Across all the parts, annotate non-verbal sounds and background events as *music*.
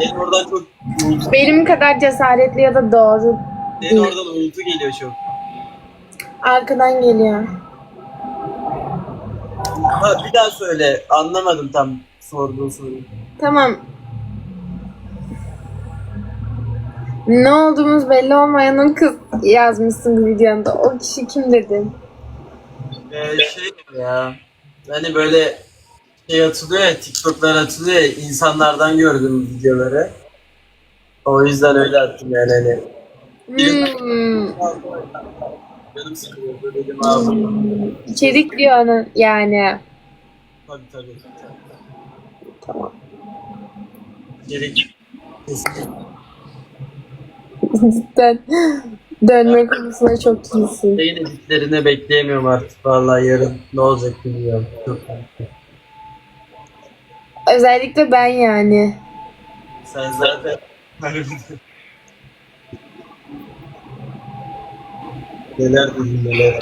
Senin oradan çok uğultu, Benim kadar cesaretli ya da doğru. senin oradan uğultu geliyor çok. Arkadan geliyor. Ha, bir daha söyle. Anlamadım tam sorduğun soruyu. Tamam. Ne olduğumuz belli olmayanın kız yazmışsın videonda. O kişi kim dedin? Ee, şey ya. Hani böyle şey atılıyor ya TikTok'lar atılıyor ya insanlardan gördüm videoları. O yüzden öyle attım yani hani. Hmm. Canım sıkılıyor böyle dedim abi. İçerik diyor onun yani. Tabii tabii. Tamam. Gerek. Cidden dönme konusunda çok iyisin. Şeyin editlerine bekleyemiyorum artık vallahi yarın ne olacak bilmiyorum. Çok. Özellikle ben yani. Sen zaten. Neler dedin neler.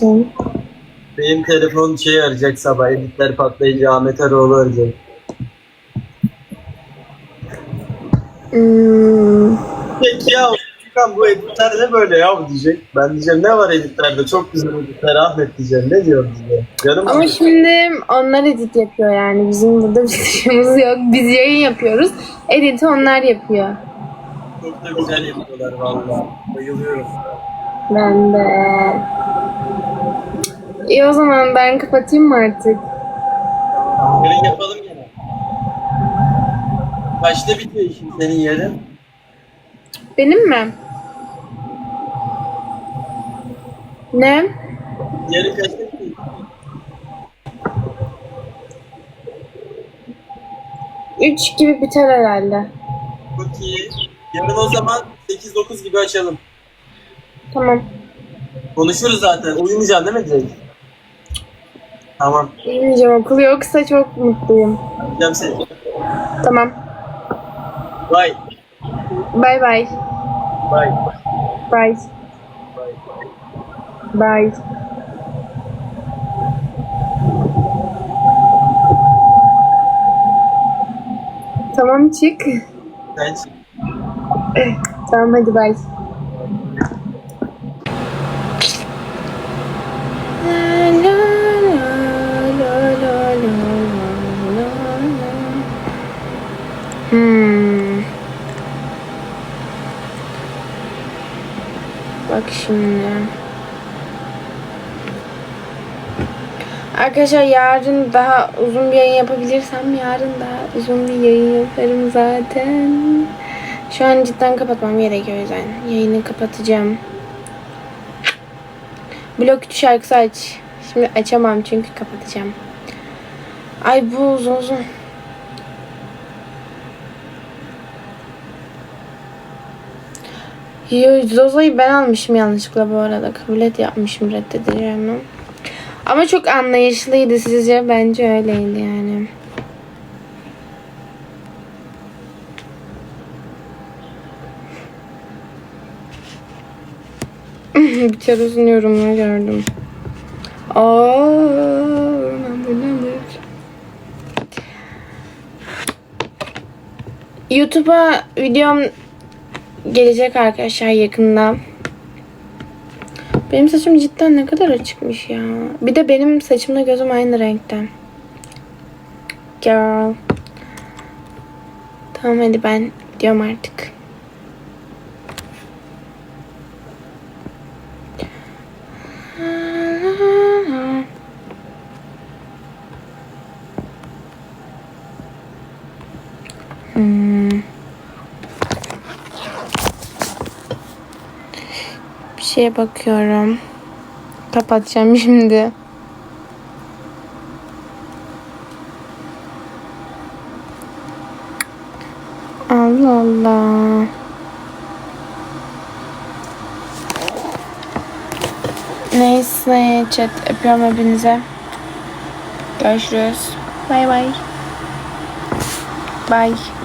Canım. Benim telefon şey arayacak sabah editler patlayınca Ahmet Eroğlu arayacak. Hmm. Peki ya Furkan bu editler ne böyle ya diyecek. Ben diyeceğim ne var editlerde çok güzel editler Ahmet diyeceğim ne diyor bize. Canım Ama şimdi onlar edit yapıyor yani. Bizim burada bir *laughs* şeyimiz yok. Biz yayın yapıyoruz. Editi onlar yapıyor. çok da güzel yapıyorlar vallahi. Bayılıyorum. Ben de. İyi o zaman ben kapatayım mı artık? Yarın yapalım yine. Kaçta bitiyor işin senin yarın? Benim mi? Ne? Yarın kaçta? Üç gibi biter herhalde. Çok iyi. Yarın o zaman 8-9 gibi açalım. Tamam. Konuşuruz zaten. Uyumayacaksın değil mi direkt? Tamam. Bilmeyeceğim okul yoksa çok mutluyum. Gideceğim seni. Tamam. Bye. Bye bye. Bye. Bye. Bye. Tamam çık. Sen çık. Tamam hadi bye. Bak şimdi. Arkadaşlar yarın daha uzun bir yayın yapabilirsem yarın daha uzun bir yayın yaparım zaten. Şu an cidden kapatmam gerekiyor o yüzden. Yayını kapatacağım. Blok 3 şarkısı aç. Şimdi açamam çünkü kapatacağım. Ay bu uzun uzun. Zoza'yı ben almışım yanlışlıkla bu arada. Kabul et yapmışım reddedeceğim. Ama çok anlayışlıydı sizce. Bence öyleydi yani. *laughs* bir kere uzun yorumlar gördüm. YouTube'a videom gelecek arkadaşlar yakında. Benim saçım cidden ne kadar açıkmış ya. Bir de benim saçımla gözüm aynı renkte. Girl. Tamam hadi ben gidiyorum artık. Hmm. Şeye bakıyorum. Kapatacağım *laughs* şimdi. Allah Allah. Neyse chat öpüyorum hepinize. Görüşürüz. Bay bay. Bye.